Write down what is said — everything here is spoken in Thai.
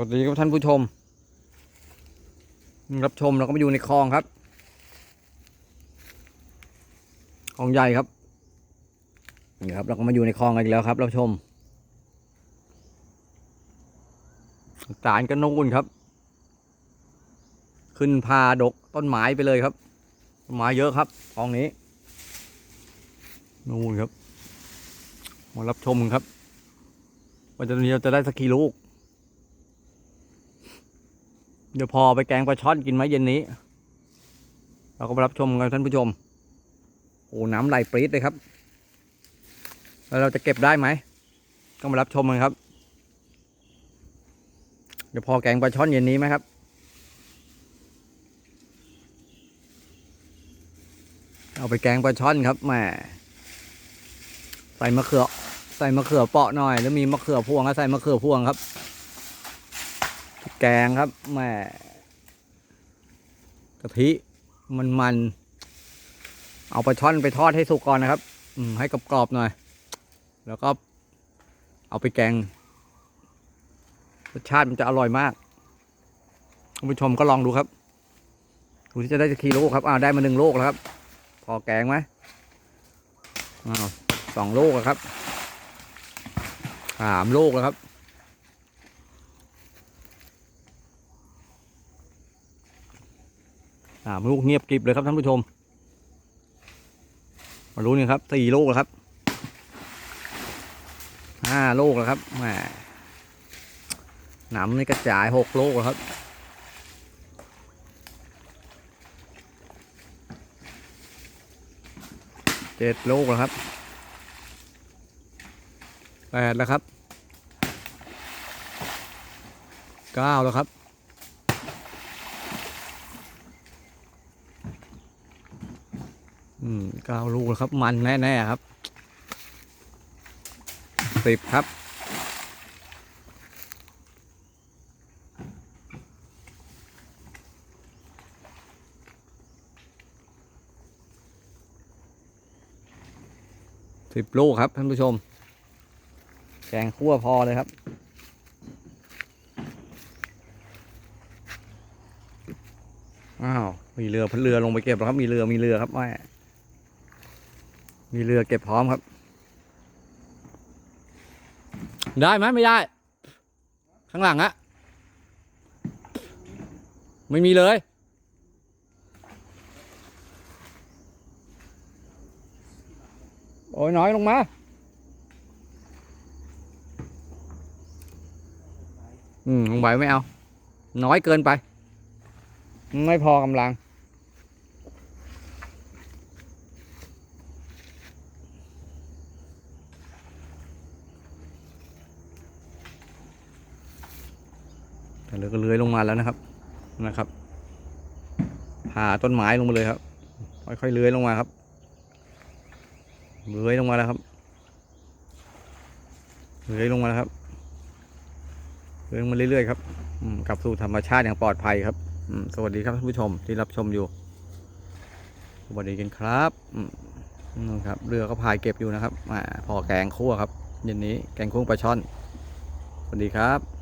วัสดีครับท่านผู้ชม รับชมเราก็มาอยู่ในคลองครับคลองใหญ่ครับนี่ครับ เราก็มาอยู่ในคลองกันอีกแล้วครับรับชมสารกันนู่นครับ ขึ้นพาดกต้นไม้ไปเลยครับต้นไม้เยอะครับคลองนี้นู่นครับมารับชมครับว่าจะนี้เราจะได้สักกี่ลูก เดี๋ยวพอไปแกงปลาช่อนกินไหมเย็นนี้ เราก็รับชมกันท่านผู้ชม โอ้น้ำไหลปรี๊ดเลยครับ แล้วเราจะเก็บได้ไหม ก็มารับชมกันครับ เดี๋ยวพอแกงปลาช่อนเย็นนี้ไหมครับเอาไปแกงปลาช่อนครับแหมใส่มะเขือ ใส่มะเขือเปาะหน่อย แล้วมีมะเขือพวงก็ใส่มะเขือพวงครับ แกงครับแม่กะทิมันมันๆเอาปลาช่อนไปทอดให้สุกก่อนนะครับ อืมให้กรอบๆหน่อย แล้วก็เอาไปแกงรสชาติมันจะอร่อยมากท่านผู้ชมก็ลองดูครับดูที่จะได้สกีโลกครับอ้าวได้มาหนึ่งโลกแล้วครับ พอแกงไหมอ้าวสองโลกแล้วครับสามโลกแล้วครับ สาลูกเงียบกริบเลยครับท่านผู้ชม มารู้นี่ครับสี่ลูกแล้วครับห้าลูกแล้วครับแหมหนำนี่กระจายหกลูกแล้วครับเจ็ดลูกแล้วครับแปดแล้วครับเก้าแล้วครับ อืมเก้าลูกแล้วครับ มันแน่ๆครับสิบครับสิบลูกครับท่านผู้ชม แกงคั่วพอเลยครับอ้าวมีเรือพันเรือลงไปเก็บแล้วครับ มีเรือมีเรือครับแม่ มีเรือเก็บพร้อมครับ ได้ไหมไม่ได้ ข้างหลังอะไม่มีเลยโอ้ยน้อยลงมาอืมลงไปไม่เอา น้อยเกินไป ไม่พอกำลัง แต่เรือก็เลื้อยลงมาแล้วนะครับนะครับผ่าต้นไม้ลงมาเลยครับ ค่อยๆเลื้อยลงมาครับเลื้อยลงมาแล้วครับเลื้อยลงมาแล้วครับเลื้อยลงมาเรื่อยๆครับอืมกลับสู่ธรรมชาติอย่างปลอดภัยครับอืมสวัสดีครับท่านผู้ชมที่รับชมอยู่ สวัสดีกันครับอืมนู่ครับเรือก็พายเก็บอยู่นะครับอ่าพอแกงคั่วครับเย็นนี้แกงคั่วปลาช่อน สวัสดีครับ